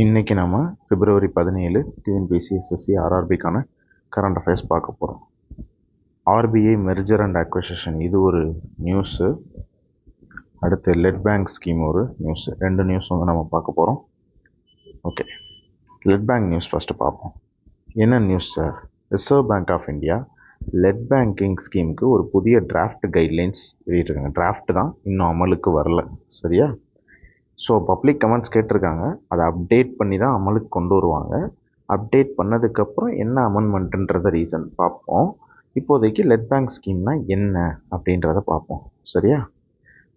இன்றைக்கி நம்ம பிப்ரவரி பதினேழு டிஎன்பிஎஸ்சி எஸ்எஸ்சி ஆர்ஆர்பிக்கான கரண்ட் அஃபேர்ஸ் பார்க்க போகிறோம் ஆர்பிஐ மெர்ஜர் அண்ட் அக்வசிஷன் இது ஒரு நியூஸு அடுத்து லெட் பேங்க் ஸ்கீம் ஒரு நியூஸ் ரெண்டு நியூஸ் வந்து நம்ம பார்க்க போகிறோம் okay lead bank news first பார்ப்போம். என்ன news sir Reserve Bank of India lead banking ஸ்கீமுக்கு ஒரு புதிய டிராஃப்ட் கைட்லைன்ஸ் வெளியிட்டிருக்காங்க. டிராஃப்ட் தான் இன்னும் அமலுக்கு வரல. சரியா? ஸோ பப்ளிக் கமெண்ட்ஸ் கேட்டிருக்காங்க. அதை அப்டேட் பண்ணி தான் அமலுக்கு கொண்டு வருவாங்க. அப்டேட் பண்ணதுக்கப்புறம் என்ன அமெண்ட்மெண்ட்டுன்றத ரீசன் பார்ப்போம். இப்போதைக்கு லெட் பேங்க் ஸ்கீம்னா என்ன அப்படின்றத பார்ப்போம். சரியா?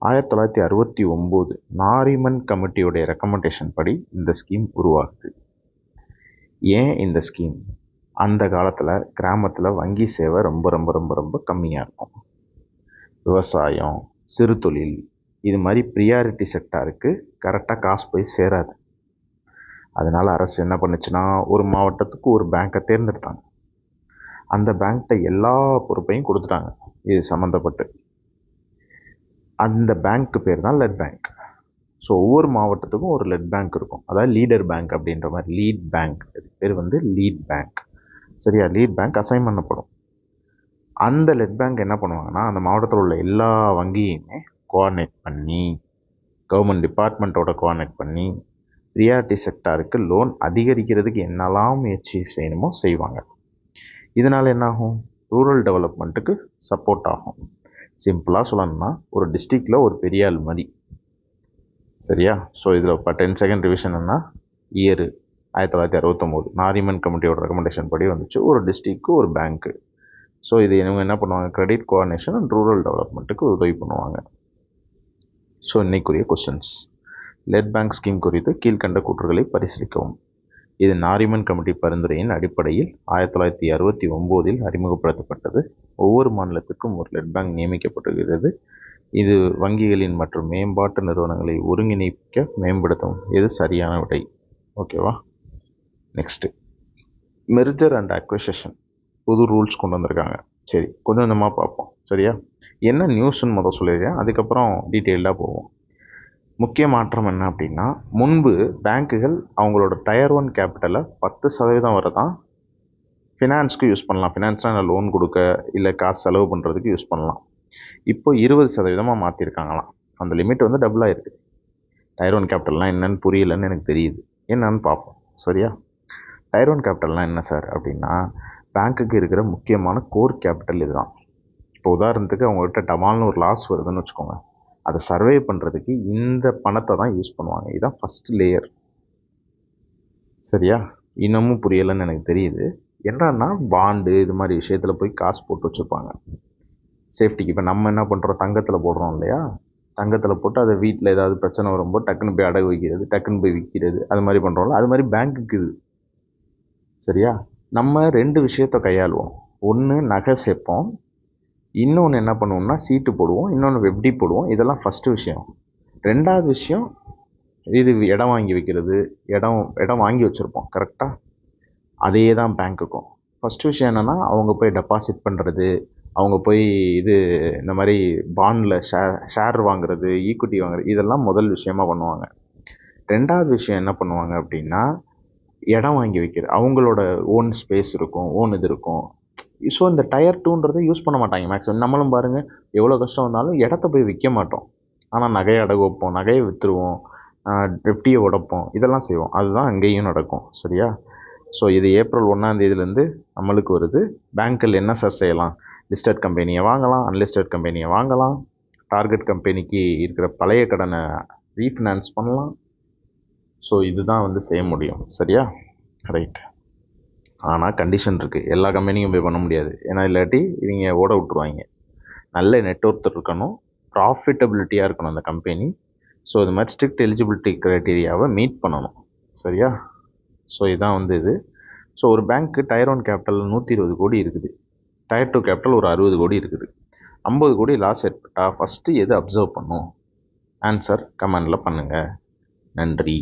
ஆயிரத்தி தொள்ளாயிரத்தி அறுபத்தி ஒம்பது நாரிமன் கமிட்டியோடைய ரெக்கமெண்டேஷன் படி இந்த ஸ்கீம் உருவாகுது. ஏன் இந்த ஸ்கீம் அந்த காலத்தில் கிராமத்தில் வங்கி சேவை ரொம்ப ரொம்ப ரொம்ப ரொம்ப கம்மியாக இருக்கும். விவசாயம் சிறு தொழில் இது மாதிரி ப்ரியாரிட்டி செக்டாருக்கு கரெக்டாக காசு போய் சேராது. அதனால் அரசு என்ன பண்ணுச்சுன்னா ஒரு மாவட்டத்துக்கு ஒரு பேங்க்கை தேர்ந்தெடுத்தாங்க. அந்த பேங்க்கிட்ட எல்லா பொறுப்பையும் கொடுத்துட்டாங்க. இது சம்மந்தப்பட்டு அந்த பேங்க்கு பேர் தான் லெட் பேங்க் ஸோ ஒவ்வொரு மாவட்டத்துக்கும் ஒரு லெட் பேங்க் இருக்கும். அதாவது லீடர் பேங்க் அப்படின்ற மாதிரி லீட் பேங்க் இது பேர் வந்து லீட் பேங்க் சரியா? லீட் பேங்க் அசைன் பண்ணப்படும். அந்த லெட் பேங்க் என்ன பண்ணுவாங்கன்னா அந்த மாவட்டத்தில் உள்ள எல்லா வங்கியுமே கோஆர்டினேட் பண்ணி கவர்மெண்ட் டிபார்ட்மெண்ட்டோட கோஆர்டினேட் பண்ணி ப்ரியாரிட்டி செக்டாருக்கு லோன் அதிகரிக்கிறதுக்கு என்னெல்லாம் முயற்சி செய்யணுமோ செய்வாங்க. இதனால் என்னாகும்? ரூரல் டெவலப்மெண்ட்டுக்கு சப்போர்ட் ஆகும். சிம்பிளாக சொல்லணும்னா ஒரு டிஸ்ட்ரிக்டில் ஒரு பெரிய ஆள் மாதிரி சரியா? ஸோ இதில் இப்போ டென் செகண்ட் ரிவிஷன் என்ன இயரு ஆயிரத்தி தொள்ளாயிரத்தி அறுபத்தொம்போது நாரிமன் கமிட்டியோட ரெக்கமெண்டேஷன் படி வந்துச்சு. ஒரு டிஸ்ட்ரிக்கு ஒரு பேங்க்கு ஸோ இது இவங்க என்ன பண்ணுவாங்க? கிரெடிட் கோஆர்டினேஷன் அண்ட் ரூரல் டெவலப்மெண்ட்டுக்கு உதவி பண்ணுவாங்க. ஸோ இன்னைக்குரிய கொஸ்டின்ஸ் லெட் பேங்க் ஸ்கீம் குறித்து கீழ்கண்ட கூற்றுகளை பரிசீலிக்கவும். இது நாரிமன் கமிட்டி பரிந்துரையின் அடிப்படையில் ஆயிரத்தி தொள்ளாயிரத்தி அறுபத்தி ஒம்போதில் அறிமுகப்படுத்தப்பட்டது. ஒவ்வொரு மாநிலத்துக்கும் ஒரு லெட் பேங்க் நியமிக்கப்படுகிறது இது வங்கிகளின் மற்றும் மேம்பாட்டு நிறுவனங்களை ஒருங்கிணைக்க மேம்படுத்தும். இது சரியான விடை. ஓகேவா நெக்ஸ்ட்டு மெர்ஜர் அண்ட் அக்வசேஷன் புது ரூல்ஸ் கொண்டு வந்திருக்காங்க. சரி கொஞ்சம் கொஞ்சமாக பார்ப்போம். சரியா? என்ன நியூஸ்ன்னு முதல் சொல்லியிருக்கேன் அதுக்கப்புறம் டீட்டெயில்டாக போவோம். முக்கிய மாற்றம் என்ன அப்படின்னா முன்பு பேங்க்குகள் அவங்களோட டயர் ஒன் கேபிட்டலை பத்து சதவீதம் வரை தான் ஃபினான்ஸ்க்கு யூஸ் பண்ணலாம். ஃபினான்ஸ்னால் லோன் கொடுக்க இல்லை காசு செலவு பண்ணுறதுக்கு யூஸ் பண்ணலாம். இப்போ இருபது சதவீதமாக மாற்றிருக்காங்களாம் அந்த லிமிட் வந்து டபுள் ஆகிருக்கு டயர் ஒன் கேபிட்டல்லாம் என்னன்னு புரியலன்னு எனக்கு தெரியுது. என்னன்னு பார்ப்போம். சரியா? டயர் ஒன் கேபிட்டல்லாம் என்ன சார் அப்படின்னா பேங்க்குக்கு இருக்கிற முக்கியமான கோர் கேபிட்டல் இதுதான். இப்போ உதாரணத்துக்கு அவங்ககிட்ட டமால்னு ஒரு லாஸ் வருதுன்னு வச்சுக்கோங்க. அதை சர்வே பண்ணுறதுக்கு இந்த பணத்தை தான் யூஸ் பண்ணுவாங்க. இதுதான் ஃபஸ்ட்டு லேயர் சரியா? இன்னமும் புரியலைன்னு எனக்கு தெரியுது. என்னன்னா பாண்டு இது மாதிரி விஷயத்தில் போய் காசு போட்டு வச்சுருப்பாங்க. சேஃப்டிக்கு இப்போ நம்ம என்ன பண்ணுறோம் தங்கத்தில் போடுறோம் இல்லையா? தங்கத்தில் போட்டு அதை வீட்டில் ஏதாவது பிரச்சனை வரும்போது டக்குன்னு போய் அடகு வைக்கிறது டக்குன்னு போய் விற்கிறது அது மாதிரி பண்ணுறோம்ல அது மாதிரி பேங்க்குக்கு இது. சரியா? நம்ம ரெண்டு விஷயத்த கையாளுவோம். ஒன்று நகை சேர்ப்போம். இன்னொன்று என்ன பண்ணுவோம்னா சீட்டு போடுவோம். இன்னொன்று வெப்டி போடுவோம். இதெல்லாம் ஃபஸ்ட்டு விஷயம். ரெண்டாவது விஷயம் இது இடம் வாங்கி வைக்கிறது. இடம் இடம் வாங்கி வச்சுருப்போம். கரெக்டாக அதே தான் பேங்க்குக்கும் ஃபஸ்ட்டு விஷயம் என்னென்னா அவங்க போய் டெபாசிட் பண்ணுறது அவங்க போய் இது இந்த மாதிரி பாண்டில் ஷேர் ஷேர் வாங்குறது ஈக்குவிட்டி வாங்குறது இதெல்லாம் முதல் விஷயமா பண்ணுவாங்க. ரெண்டாவது விஷயம் என்ன பண்ணுவாங்க அப்படின்னா இடம் வாங்கி வைக்கிறது அவங்களோட ஓன் ஸ்பேஸ் இருக்கும் ஓன் இது இருக்கும். ஸோ இந்த டயர் டூன்றதை யூஸ் பண்ண மாட்டாங்க மேக்ஸிமம் நம்மளும் பாருங்கள் எவ்வளோ கஷ்டம் வந்தாலும் இடத்த போய் விற்க மாட்டோம். ஆனால் நகையை அடகு வைப்போம் நகையை விற்றுருவோம் டெப்டியை உடைப்போம் இதெல்லாம் செய்வோம். அதுதான் அங்கேயும் நடக்கும் சரியா? ஸோ இது ஏப்ரல் ஒன்றாந்தேதியிலேருந்து நம்மளுக்கு வருது. பேங்க்கில் என்ன சார் செய்யலாம்? லிஸ்டட் கம்பெனியை வாங்கலாம் அன்லிஸ்டட் கம்பெனியை வாங்கலாம். டார்கெட் கம்பெனிக்கு இருக்கிற பழைய கடனை ரீஃபினான்ஸ் பண்ணலாம். ஸோ இதுதான் வந்து செய்ய முடியும். சரியா? ரைட் ஆனால் கண்டிஷன் இருக்குது எல்லா கம்பெனியும் போய் பண்ண முடியாது. ஏன்னா இல்லாட்டி இவங்க ஓட விட்ருவாங்க நல்ல நெட்ஒர்க் இருக்கணும். ப்ராஃபிட்டபிலிட்டியாக இருக்கணும் அந்த கம்பெனி ஸோ இது மாதிரி ஸ்ட்ரிக்ட் எலிஜிபிலிட்டி க்ரைட்டீரியாவை மீட் பண்ணணும். சரியா? ஸோ இதுதான் வந்து இது. ஸோ ஒரு பேங்க்கு டயர் ஒன் கேபிட்டல் நூற்றி இருபது கோடி இருக்குது. டயர் டூ கேபிட்டல் ஒரு அறுபது கோடி இருக்குது. ஐம்பது கோடி லாஸ் ஏற்பட்டால் ஃபஸ்ட்டு எது அப்சர்வ் பண்ணும்? ஆன்சர் கமெண்டில் பண்ணுங்கள் நன்றி.